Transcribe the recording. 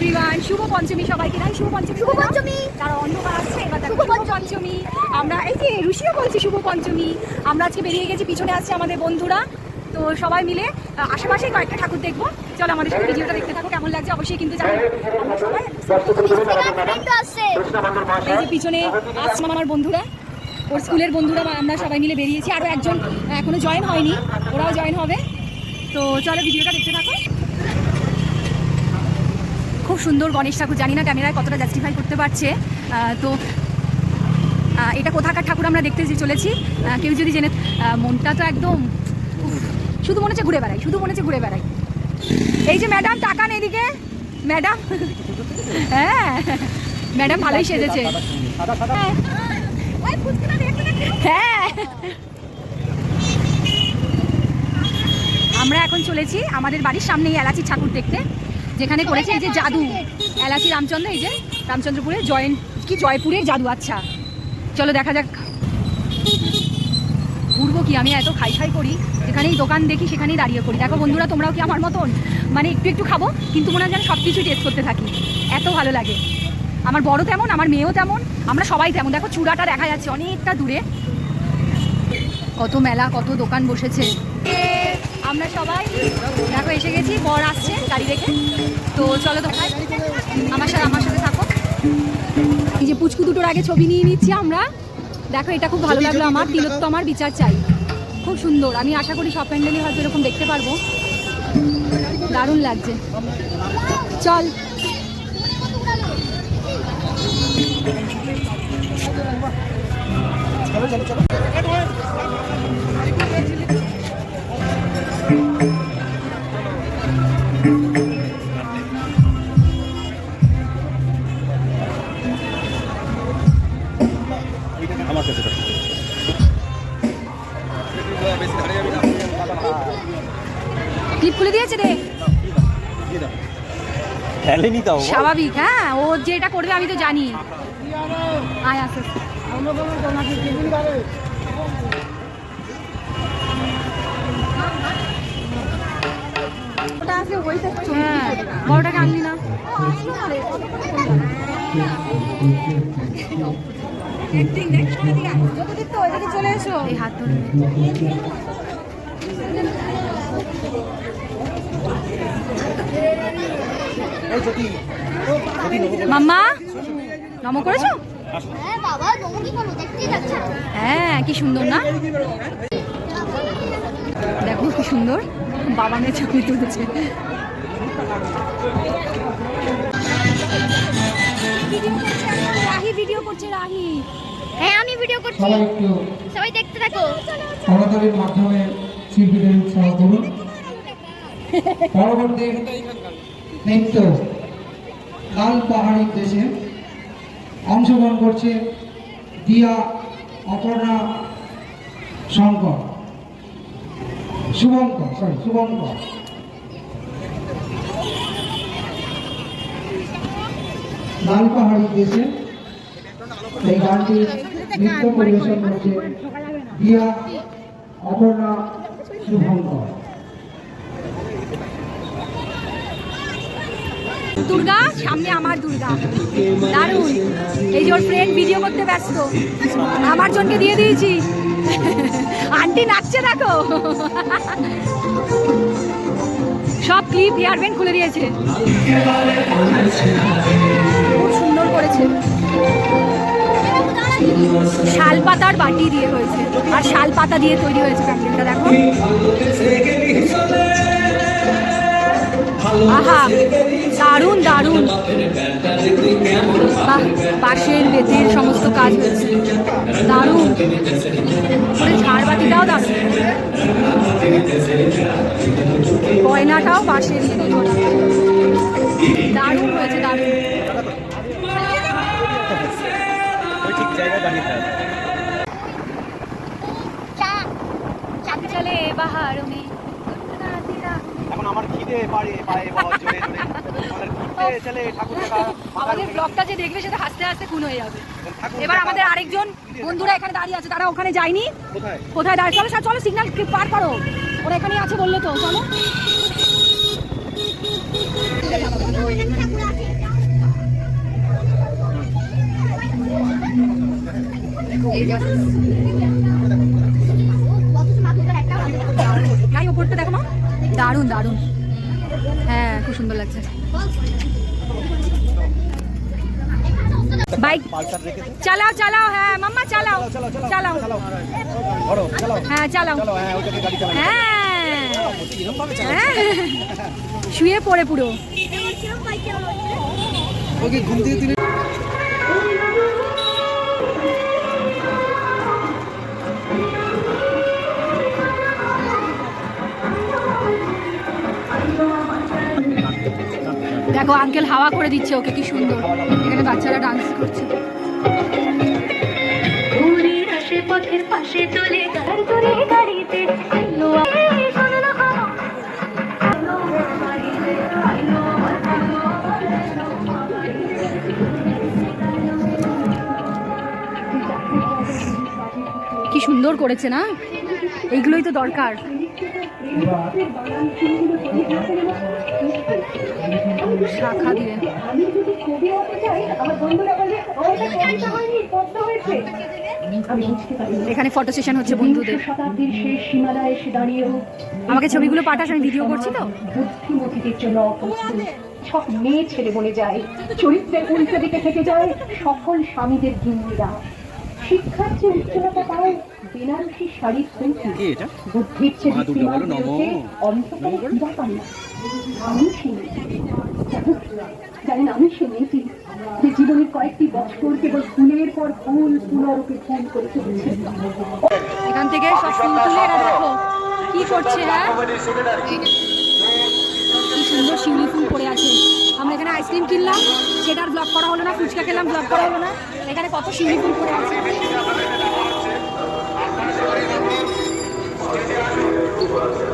Everyone শুভ পঞ্চমী সবাইকে নাই শুভ পঞ্চমী শুভ পঞ্চমী তারা অন্ধকার আসছে এবার শুভ পঞ্চমী আমরা এই যে রুশিও বলছি শুভ পঞ্চমী আমরা আজকে বেরিয়ে গেছি পিছনে আসছে আমাদের বন্ধুরা। তো সবাই মিলে আশেপাশে কয়েকটা ঠাকুর দেখব। চলো আমাদের সাথে ভিডিওটা দেখতে থাকো কেমন লাগছে অবশ্যই কিন্তু এই যে পিছনে আসছে আমার বন্ধুরা ওর স্কুলের বন্ধুরা আমরা সবাই মিলে বেরিয়েছি। আরও একজন এখনও জয়েন হয়নি ওরাও জয়েন হবে। তো চলো ভিডিওটা দেখতে থাকো। খুব সুন্দর গণেশ ঠাকুর। জানি না ক্যামেরায় কতটা জাস্টিফাই করতে পারছে। তো এটা কোথাকার ঠাকুর আমরা দেখতে চলেছি। কেউ যদি জেনে মনটা তো একদম শুধু মনে হচ্ছে ঘুরে বেড়াই, শুধু মনে হচ্ছে ঘুরে বেড়াই। এই যে ম্যাডাম টাকান এদিকে। ম্যাডাম হ্যাঁ ম্যাডাম ভালোই সেজেছে। হ্যাঁ। আমরা এখন চলেছি আমাদের বাড়ির সামনেই এলাচি ঠাকুর দেখতে। যেখানে করেছে এই যে জাদু, এলাচি রামচন্দ্র, এই যে রামচন্দ্রপুরে জয়েন, কি জয়পুরের জাদু আচ্ছা। চলো দেখা যাক। ঘুরবো কি? আমি এত খাই খাই করি, যেখানেই দোকান দেখি সেখানেই দাঁড়িয়ে করি। দেখো বন্ধুরা, তোমরাও কি আমার মতন? মানে একটু একটু খাব, কিন্তু মনে হয় যেন সব কিছুই টেস্ট করতে থাকি। এত ভালো লাগে। আমার বড় তেমন, আমার মেয়েও তেমন, আমরা সবাই তেমন। দেখো চূড়াটা দেখা যাচ্ছে অনেকটা দূরে। কত মেলা, কত দোকান বসেছে। আমরা সবাই দেখো এসে গেছি বর আসছে গাড়ি রেখে তো চলো দোকান আমার সাথে আমার সাথে থাকো। এই যে পুচকু দুটোর আগে ছবি নিয়ে নিচ্ছি আমরা। দেখো এটা খুব ভালো লাগল আমার তিলোত্তমার আমার বিচার চাই। খুব সুন্দর আমি আশা করি সব প্যান্ডেলই হয়তো এরকম দেখতে পারব। দারুণ লাগছে। চল। আমার দিয়েছে রে। ফেলেনি তাও স্বাভাবিক হ্যাঁ ও যেটা করবে আমি তো জানি। আয় আসে হ্যাঁ বড়টাকে আনলি না। চলে এসো এই হাত ধরে মাম্মা নম করেছ? হ্যাঁ হ্যাঁ কি সুন্দর না? দেখো কি সুন্দর। বাবা মেয়ে ছবি তুলেছে। রাহি ভিডিও করছে রাহি। হ্যাঁ আমি ভিডিও করছি। সবাই দেখতে থাকো। করতালির মাধ্যমে শিল্পীদের উৎসাহ করুন। পরবর্তী নৃত্য লাল পাহাড়ি দেশে অংশগ্রহণ করছে দিয়া অপর্ণা শঙ্কর। শুভঙ্কর সরি শুভঙ্কর। লাল পাহাড়ি দেশে এই গানটি নৃত্য পরিবেশন করছে দিয়া অপর্ণা শুভঙ্কর। দুর্গা, সামনে আমার দুর্গা। দারুণ। এই যে ওর ফ্রেন্ড ভিডিও করতে ব্যস্ত। আমার জনকে দিয়ে দিয়েছি। আন্টি নাচছে দেখো। সব ক্লিপ হেয়ার খুলে দিয়েছে। খুব সুন্দর করেছে। শাল পাতার বাটি দিয়ে হয়েছে। আর শাল পাতা দিয়ে তৈরি হয়েছে প্যান্ডেলটা, দেখো। আহা দারুণ দারুণ। পাশের বেতের সমস্ত কাজ হয়েছে। দারুণ। করে ঝাড়বাতিটাও দারুণ। গয়নাটাও বাঁশের ঘুরতে পারে বাবা জোরে জোরে আমাদের ব্লগটা যে দেখবে সেটা হাসতে হাসতে হয়ে যাবে এবার আমাদের আরেকজন বন্ধুরা এখানে দাঁড়িয়ে আছে তারা ওখানে যায়নি কোথায় স্যার চলো সিগন্যাল পার করো ওরা আছে তো দারুণ দারুণ হ্যাঁ খুব সুন্দর লাগছে। বাইক চালাও চালাও হ্যাঁ মাম্মা চালাও চালাও। হ্যাঁ চালাও। হ্যাঁ। শুয়ে পড়ে পুরো। ঘুম দিয়ে দেখো আঙ্কেল হাওয়া করে দিচ্ছে ওকে কি সুন্দর। এখানে বাচ্চারা ডান্স করছে। ঘুরির আশেপাশের পাশে চলে গাড়ি করে গাড়িতে। আইলো এই শোনো না খাব আইলো আমার বাড়িতে আইলো আমার আইলো কি সুন্দর করেছে না এইগুলোই তো দরকার শাখা দিয়ে। এখানে ফটো সেশন হচ্ছে বন্ধুদের। আমাকে ছবিগুলো পাঠাস, আমি ভিডিও করছি তো? বুদ্ধিমতীদের জন্য সব মেয়ে ছেলে বনে যায়, চরিত্রের উল্টো দিকে থেকে যায় সফল স্বামীদের গিন্নিরা শিক্ষার চেয়ে উচ্চলতা পায় বেনারসি শাড়ির সৌখী বুদ্ধির চেয়ে নমো। লোকে অন্ধকারে পূজা পান আমি সেই জানেন আমি মেয়েটি যে জীবনের কয়েকটি বছর কেবল ফুলের পর ফুল পুনরূপে ফুল করে চলেছে এখান থেকে সব ফুল তুলে দেখো। কি করছে হ্যাঁ? আইসক্রিম কিনলাম, সেটার ব্লগ করা হলো না, ফুচকা খেলাম ব্লগ করা হলো না এখানে কত সিঁড়ি ফুল করে আছে Thank you.